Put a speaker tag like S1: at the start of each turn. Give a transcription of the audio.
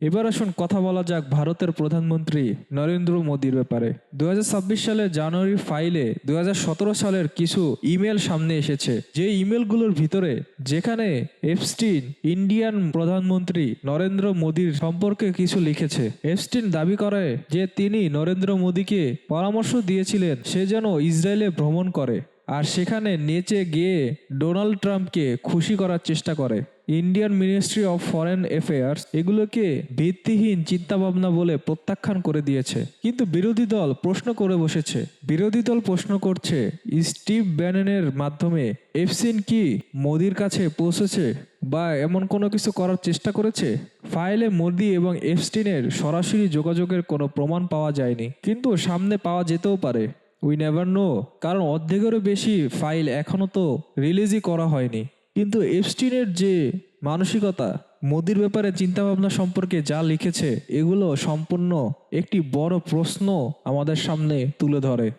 S1: এবার আসুন কথা বলা যাক ভারতের প্রধানমন্ত্রী নরেন্দ্র মোদীর ব্যাপারে। দু হাজার ছাব্বিশ সালের জানুয়ারি ফাইলে দু হাজার সতেরো সালের কিছু ইমেল সামনে এসেছে। যে ইমেলগুলোর ভিতরে যেখানে এফস্টিন ইন্ডিয়ান প্রধানমন্ত্রী নরেন্দ্র মোদীর সম্পর্কে কিছু লিখেছে। এফস্টিন দাবি করে যে তিনি নরেন্দ্র মোদীকে পরামর্শ দিয়েছিলেন সে যেন ইসরায়েলে ভ্রমণ করে, আর সেখানে নেচে গিয়ে ডোনাল্ড ট্রাম্পকে খুশি করার চেষ্টা করে। Indian ministry of foreign affairs এগুলোকে ভিত্তিহীন চিন্তাভাবনা বলে প্রত্যাখ্যান করে দিয়েছে। কিন্তু বিরোধী দল প্রশ্ন করে বসেছে। বিরোধী দল প্রশ্ন করছে, স্টিভ ব্যাননের মাধ্যমে এফসিন কি মোদির কাছে পৌঁছেছে বা এমন কোনো কিছু করার চেষ্টা করেছে? ফাইলে মোদি এবং এফস্টিনের সরাসরি যোগাযোগের কোনো প্রমাণ পাওয়া যায়নি। কিন্তু সামনে পাওয়া যেতেও পারে। উই নেভার নো কারণ অর্ধেকেরও বেশি ফাইল এখনও তো রিলিজই করা হয়নি। কিন্তু এপস্টিনের যে মানসিকতা, মোদির ব্যাপারে চিন্তাভাবনা সম্পর্কে যা লিখেছে, এগুলো সম্পূর্ণ একটি বড় প্রশ্ন আমাদের সামনে তুলে ধরে।